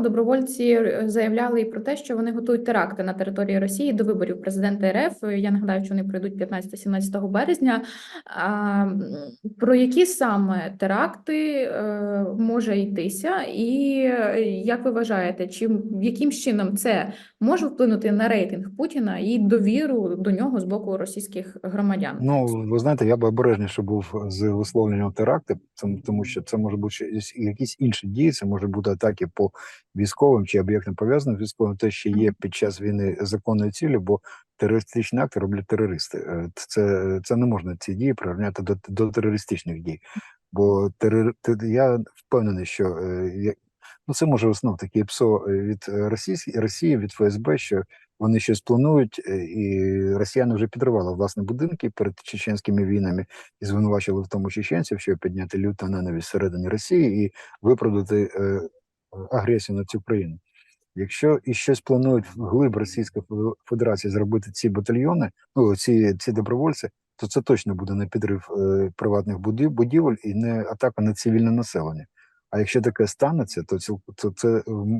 Добровольці е, заявляли і про те, що вони готують теракти на території Росії до виборів президента РФ. Я нагадаю, що вони пройдуть 15-17 березня. А, Про які саме теракти е, може йтися, і е, як ви вважаєте, чи яким чином це може вплинути на рейтинг Путіна і довіру до нього з боку російських громадян? Ну, ви знаєте, я би обережніше був з висловленням теракти, тому- що це може бути якісь інші дії, це може бути атаки по військовим чи об'єктам пов'язаним з військовим, те, що є під час війни законною цілі, бо терористичні акти роблять терористи. Е, Це, це не можна ці дії прирівняти до, до терористичних дій. Бо терор, я впевнений, що е, ну, це може знов таки ПСО від е, Росії, Росії, від ФСБ, що вони щось планують, е, і росіяни вже підривали власне будинки перед чеченськими війнами і звинувачили в тому чеченців, щоб підняти люту ненависть всередині Росії і виправдати е, агресію на цю країну. Якщо і щось планують вглиб Російської Фе- Федерації зробити ці батальйони, ну ці, ці добровольці, то це точно буде не підрив е, приватних будів, будівель і не атака на цивільне населення. А якщо таке станеться, то це, то це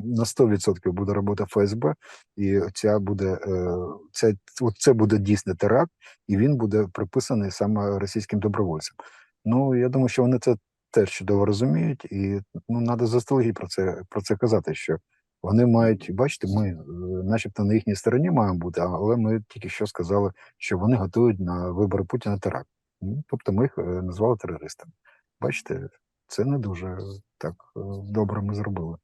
на 100% буде робота ФСБ, і ця буде е, це, от це буде дійсний теракт, і він буде приписаний саме російським добровольцям. Ну я думаю, що вони це теж чудово розуміють, і ну треба заздалегідь про це про це казати. Що вони мають бачите, ми, е, начебто, на їхній стороні маємо бути, але ми тільки що сказали, що вони готують на вибори Путіна теракт. Ну, Тобто ми їх е, назвали терористами. Бачите, це не дуже так е, добре ми зробили.